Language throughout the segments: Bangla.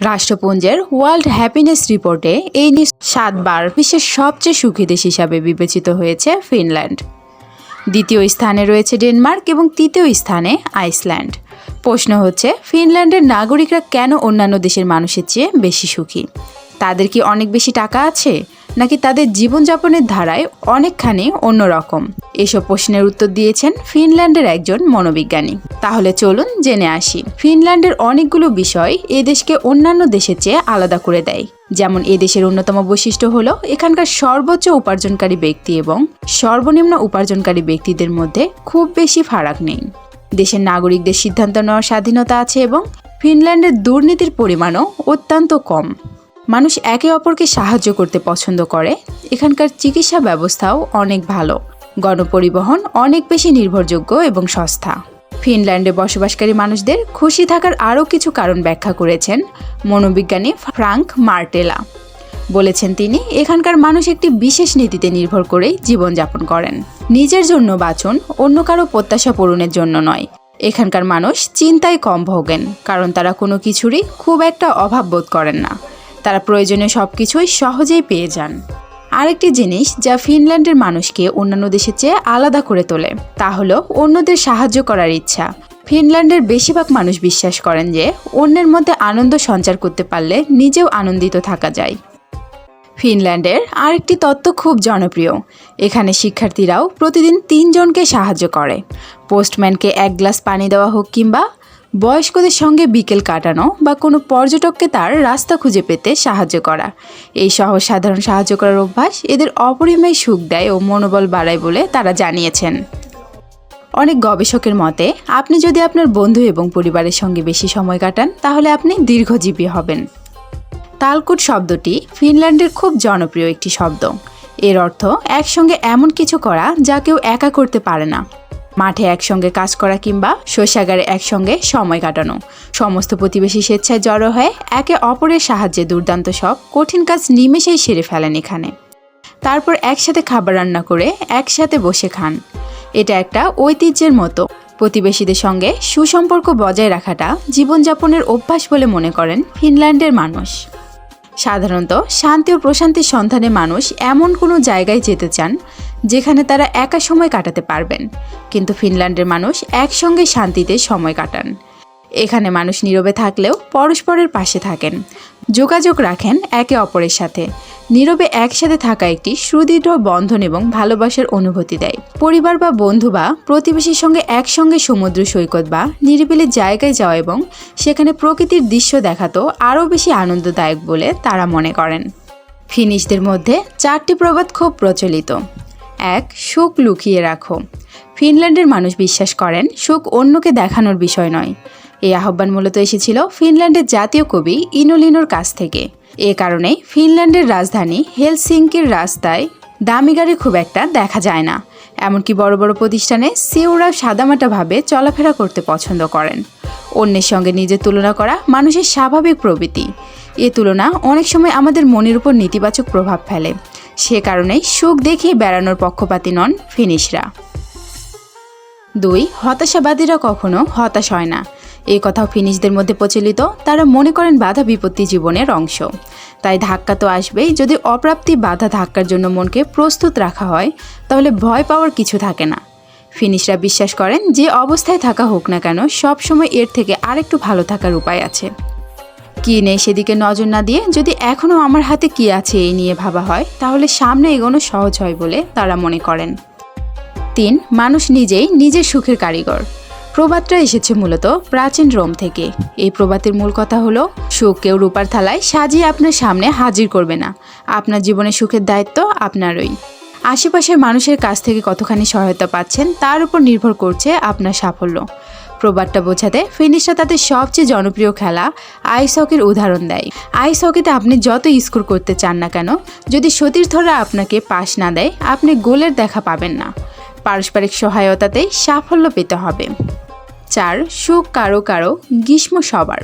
রাষ্ট্রপুঞ্জের ওয়ার্ল্ড হ্যাপিনেস রিপোর্টে এই নিয়ে সাতবার বিশ্বের সবচেয়ে সুখী দেশ হিসাবে বিবেচিত হয়েছে ফিনল্যান্ড। দ্বিতীয় স্থানে রয়েছে ডেনমার্ক এবং তৃতীয় স্থানে আইসল্যান্ড। প্রশ্ন হচ্ছে, ফিনল্যান্ডের নাগরিকরা কেন অন্যান্য দেশের মানুষের চেয়ে বেশি সুখী? তাদের কি অনেক বেশি টাকা আছে? নাকি তাদের জীবনযাপনের ধারায় অনেকখানি অন্যরকম এসব প্রশ্নের উত্তর দিয়েছেন ফিনল্যান্ডের একজন মনোবিজ্ঞানী। তাহলে চলুন জেনে আসি। ফিনল্যান্ডের অনেকগুলো বিষয় এ দেশকে অন্যান্য দেশের চেয়ে আলাদা করে দেয়। যেমন এ দেশের অন্যতম বৈশিষ্ট্য হলো এখানকার সর্বোচ্চ উপার্জনকারী ব্যক্তি এবং সর্বনিম্ন উপার্জনকারী ব্যক্তিদের মধ্যে খুব বেশি ফারাক নেই। দেশের নাগরিকদের সিদ্ধান্ত নেওয়ার স্বাধীনতা আছে এবং ফিনল্যান্ডের দুর্নীতির পরিমাণও অত্যন্ত কম। মানুষ একে অপরকে সাহায্য করতে পছন্দ করে, এখানকার চিকিৎসা ব্যবস্থাও অনেক ভালো। গণপরিবহন অনেক বেশি নির্ভরযোগ্য এবং সস্তা। ফিনল্যান্ডে বসবাসকারী মানুষদের খুশি থাকার আরও কিছু কারণ ব্যাখ্যা করেছেন মনোবিজ্ঞানী ফ্রাঙ্ক মার্টেলা। বলেছেন তিনি, এখানকার মানুষ একটি বিশেষ নীতিতে নির্ভর করেই জীবনযাপন করেন। নিজের জন্য বাঁচুন, অন্য কারও প্রত্যাশা পূরণের জন্য নয়। এখানকার মানুষ চিন্তায় কম ভোগেন, কারণ তারা কোনো কিছুরই খুব একটা অভাব বোধ করেন না। তারা প্রয়োজনীয় সব কিছুই সহজেই পেয়ে যান। আরেকটি জিনিস যা ফিনল্যান্ডের মানুষকে অন্যান্য দেশের চেয়ে আলাদা করে তোলে, তা হলো অন্যদের সাহায্য করার ইচ্ছা। ফিনল্যান্ডের বেশিরভাগ মানুষ বিশ্বাস করেন যে, অন্যের মধ্যে আনন্দ সঞ্চার করতে পারলে নিজেও আনন্দিত থাকা যায়। ফিনল্যান্ডের আরেকটি তত্ত্ব খুব জনপ্রিয়। এখানে শিক্ষার্থীরাও প্রতিদিন তিনজনকে সাহায্য করে। পোস্টম্যানকে এক গ্লাস পানি দেওয়া হোক কিংবা বয়স্কদের সঙ্গে বিকেল কাটানো বা কোনো পর্যটককে তার রাস্তা খুঁজে পেতে সাহায্য করা। এই সহজ সাধারণ সাহায্য করার অভ্যাস এদের অপরিমেয় সুখ দেয় ও মনোবল বাড়ায় বলে তারা জানিয়েছেন। অনেক গবেষকের মতে, আপনি যদি আপনার বন্ধু এবং পরিবারের সঙ্গে বেশি সময় কাটান, তাহলে আপনি দীর্ঘজীবী হবেন। তালকুট শব্দটি ফিনল্যান্ডের খুব জনপ্রিয় একটি শব্দ। এর অর্থ, একসঙ্গে এমন কিছু করা যা কেউ একা করতে পারে না। মাঠে একসঙ্গে কাজ করা কিংবা শস্যাগারে একসঙ্গে সময় কাটানো। সমস্ত প্রতিবেশী স্বেচ্ছায় জড়ো হয়ে একে অপরের সাহায্যে দুর্দান্ত সব কঠিন কাজ নিমেষেই সেরে ফেলেন এখানে। তারপর একসাথে খাবার রান্না করে একসাথে বসে খান। এটা একটা ঐতিহ্যের মতো। প্রতিবেশীদের সঙ্গে সুসম্পর্ক বজায় রাখাটা জীবনযাপনের অভ্যাস বলে মনে করেন ফিনল্যান্ডের মানুষ। সাধারণত শান্তি ও প্রশান্তির সন্ধানে মানুষ এমন কোনো জায়গায় যেতে চান যেখানে তারা একা সময় কাটাতে পারবেন। কিন্তু ফিনল্যান্ডের মানুষ একসঙ্গে শান্তিতে সময় কাটান। এখানে মানুষ নীরবে থাকলেও পরস্পরের পাশে থাকেন। যোগাযোগ রাখেন একে অপরের সাথে। নীরবে একসাথে থাকা একটি সুদৃঢ় বন্ধন এবং ভালোবাসার অনুভূতি দেয়। পরিবার বা বন্ধু বা প্রতিবেশীর সঙ্গে একসঙ্গে সমুদ্র সৈকত বা নিরিবিলি জায়গায় যাওয়া এবং সেখানে প্রকৃতির দৃশ্য দেখাতো আরও বেশি আনন্দদায়ক বলে তারা মনে করেন। ফিনিশদের মধ্যে চারটি প্রবাদ খুব প্রচলিত। এক সুখ লুকিয়ে রাখো। ফিনল্যান্ডের মানুষ বিশ্বাস করেন সুখ অন্যকে দেখানোর বিষয় নয়। এই আহ্বান মূলত এসেছিল ফিনল্যান্ডের জাতীয় কবি ইনোলিনোর কাছ থেকে। এ কারণেই ফিনল্যান্ডের রাজধানী হেলসিঙ্কির রাস্তায় দামি গাড়ি খুব একটা দেখা যায় না। এমনকি বড় বড় প্রতিষ্ঠানে সিওরা সাদামাটাভাবে চলাফেরা করতে পছন্দ করেন। অন্যের সঙ্গে নিজের তুলনা করা মানুষের স্বাভাবিক প্রবৃত্তি। এ তুলনা অনেক সময় আমাদের মনের উপর নেতিবাচক প্রভাব ফেলে। সে কারণেই সুখ দেখিয়ে বেড়ানোর পক্ষপাতী নন ফিনিশরা। দুই, হতাশাবাদীরা কখনো হতাশ হয় না। এই কথাও ফিনিশদের মধ্যে প্রচলিত। তারা মনে করেন বাধা বিপত্তি জীবনের অংশ। তাই ধাক্কা তো আসবেই। যদি অপ্রাপ্তি বাধা ধাক্কার জন্য মনকে প্রস্তুত রাখা হয়, তাহলে ভয় পাওয়ার কিছু থাকে না। ফিনিশরা বিশ্বাস করেন, যে অবস্থায় থাকা হোক না কেন সব সময় এর থেকে আরেকটু ভালো থাকার উপায় আছে। কি নেই সেদিকে নজর না দিয়ে, যদি এখনও আমার হাতে কি আছে এই নিয়ে ভাবা হয়, তাহলে সামনে এগোনো সহজ হয় বলে তারা মনে করেন। তিন, মানুষ নিজেই নিজের সুখের কারিগর। প্রবাদটা এসেছে মূলত প্রাচীন রোম থেকে। এই প্রবাদের মূল কথা হলো সুখ কেউ রূপার থালায় সাজিয়ে আপনার সামনে হাজির করবে না। আপনার জীবনের সুখের দায়িত্ব আপনারই। আশেপাশের মানুষের কাছ থেকে কতখানি সহায়তা পাচ্ছেন, তার উপর নির্ভর করছে আপনার সাফল্য। প্রবাদটা বোঝাতে ফিনিশরা তাদের সবচেয়ে জনপ্রিয় খেলা আইস হকির উদাহরণ দেয়। আইস হকিতে আপনি যত স্কোর করতে চান না কেন, যদি সতীর্থরা আপনাকে পাশ না দেয়, আপনি গোলের দেখা পাবেন না। পারস্পরিক সহায়তাতেই সাফল্য পেতে হবে। চার সুখ কারও কারও, গ্রীষ্ম সবার।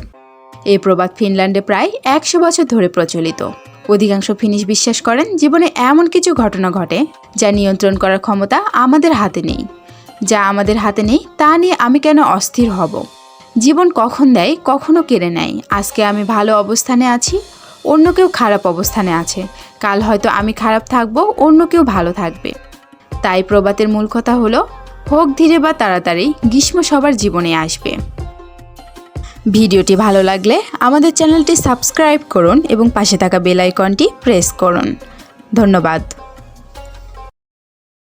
এই প্রবাদ ফিনল্যান্ডে প্রায় একশো বছর ধরে প্রচলিত। অধিকাংশ ফিনিশ বিশ্বাস করেন জীবনে এমন কিছু ঘটনা ঘটে যা নিয়ন্ত্রণ করার ক্ষমতা আমাদের হাতে নেই। যা আমাদের হাতে নেই তা নিয়ে আমি কেন অস্থির হব? জীবন কখন দেয়, কখনো কেড়ে নেয়। আজকে আমি ভালো অবস্থানে আছি, অন্য কেউ খারাপ অবস্থানে আছে। কাল হয়তো আমি খারাপ থাকব, অন্য কেউ ভালো থাকবে। তাই প্রবাতের মূল কথা হলো হোক ধীরে বা তাড়াতাড়ি, গ্রীষ্ম সবার জীবনে আসবে। ভিডিওটি ভালো লাগলে আমাদের চ্যানেলটি সাবস্ক্রাইব করুন এবং পাশে থাকা বেল আইকনটি প্রেস করুন। ধন্যবাদ।